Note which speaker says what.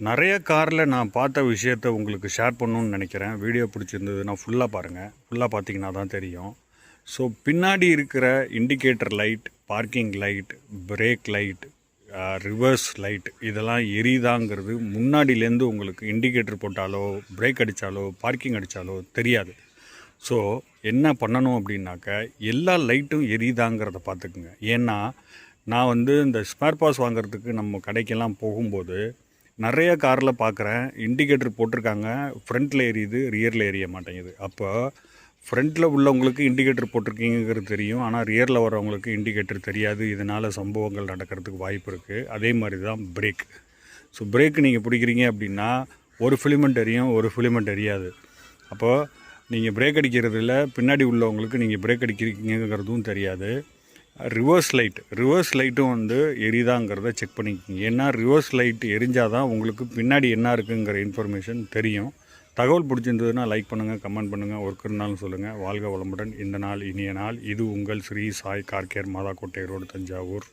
Speaker 1: நிறைய காரில் நான் பார்த்த விஷயத்த உங்களுக்கு ஷேர் பண்ணணுன்னு நினைக்கிறேன். வீடியோ பிடிச்சிருந்ததுன்னா ஃபுல்லாக பாருங்கள் ஃபுல்லாக பார்த்தீங்கன்னா தான் தெரியும். ஸோ பின்னாடி இருக்கிற indicator light parking light brake light reverse light இதெல்லாம் எரியுதாங்கிறது முன்னாடியிலேருந்து உங்களுக்கு இண்டிகேட்டர் போட்டாலோ பிரேக் அடித்தாலோ பார்க்கிங் அடித்தாலோ தெரியாது. ஸோ என்ன பண்ணணும் அப்படின்னாக்க எல்லா லைட்டும் எரியுதாங்கிறத பார்த்துக்குங்க. ஏன்னா நான் வந்து இந்த ஸ்பேர் பாஸ் வாங்குறதுக்கு நம்ம கடைக்கெல்லாம் போகும்போது நிறைய காரில் பார்க்குறேன் இண்டிகேட்டர் போட்டிருக்காங்க. ஃப்ரண்ட்டில் எரியுது ரியரில் எரிய மாட்டேங்குது. அப்போ ஃப்ரண்ட்டில் உள்ளவங்களுக்கு இண்டிகேட்டர் போட்டிருக்கீங்கிறது தெரியும். ஆனால் ரியரில் வரவங்களுக்கு இண்டிகேட்டர் தெரியாது. இதனால் சம்பவங்கள் நடக்கிறதுக்கு வாய்ப்பு இருக்குது அதே மாதிரி தான் பிரேக் ஸோ பிரேக் நீங்கள் பிடிக்கிறீங்க அப்படின்னா ஒரு ஃபிலிமெண்ட் எரியும் ஒரு ஃபிலிமெண்ட் எரியாது. அப்போது நீங்கள் பிரேக் அடிக்கிறதுல பின்னாடி உள்ளவங்களுக்கு நீங்கள் பிரேக் அடிக்கிறீங்கிறதும் தெரியாது. ரிவர்ஸ் லைட் ரிவர்ஸ் லைட்டும் வந்து எரியுதாங்கிறத செக் பண்ணிக்கோங்க. ஏன்னா ரிவர்ஸ் லைட் எரிஞ்சால் தான் உங்களுக்கு பின்னாடி என்ன இருக்குங்கிற இன்ஃபர்மேஷன் தெரியும். தகவல் பிடிச்சிருந்ததுன்னா லைக் பண்ணுங்கள் கமெண்ட் பண்ணுங்கள் ஒர்க் இருந்தாலும் சொல்லுங்கள் வாழ்க வளமுடன். இந்த நாள் இனிய நாள். இது உங்கள் Sri Sai car care Mathakottai road Thanjavur.